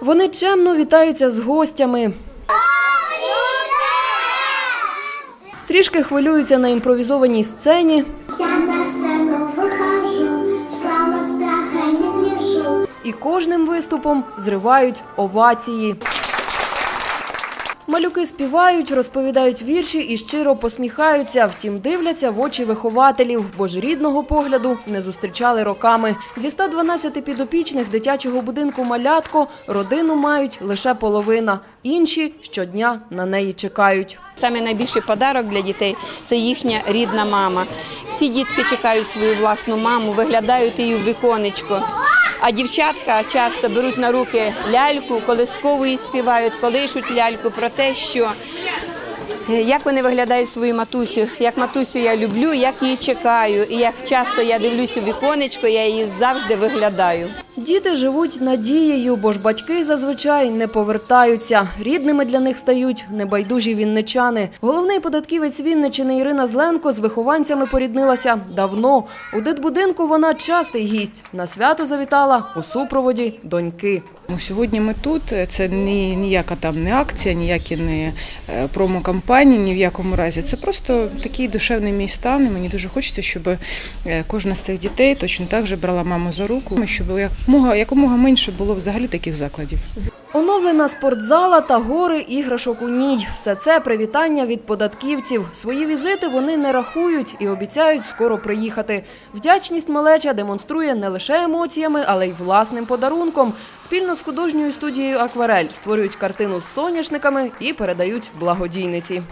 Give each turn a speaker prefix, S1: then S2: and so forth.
S1: Вони чемно вітаються з гостями. Трішки хвилюються на імпровізованій сцені і кожним виступом зривають овації. Малюки співають, розповідають вірші і щиро посміхаються. Втім, дивляться в очі вихователів, бо ж рідного погляду не зустрічали роками. Зі 112 підопічних дитячого будинку «Малятко» родину мають лише половина. Інші щодня на неї чекають.
S2: Саме найбільший подарок для дітей це їхня рідна мама. Всі дітки чекають свою власну маму, виглядають її в віконечко. А дівчатка часто беруть на руки ляльку, колискову її співають, колишуть ляльку про те, що е, як вони виглядають свою матусю, як матусю я люблю, як її чекаю, і як часто я дивлюся у віконечко, я її завжди виглядаю.
S1: Діти живуть надією, бо ж батьки зазвичай не повертаються. Рідними для них стають небайдужі вінничани. Головний податківець Вінничини Ірина Зленко з вихованцями поріднилася давно. У дитбудинку вона частий гість. На свято завітала у супроводі доньки.
S3: Ну, Сьогодні ми тут. Це ні, ніяка там не акція, ніякі не е, промокампанії, ні в якому разі. Це просто такий душевний мій стан. І мені дуже хочеться, щоб е, кожна з цих дітей точно так же брала маму за руку, щоб якомога, якомога менше було взагалі таких закладів.
S1: Оновлена спортзала та гори іграшок у ній. Все це привітання від податківців. Свої візити вони не рахують і обіцяють скоро приїхати. Вдячність малеча демонструє не лише емоціями, але й власним подарунком. Спільно з художньою студією Акварель створюють картину з соняшниками і передають благодійниці.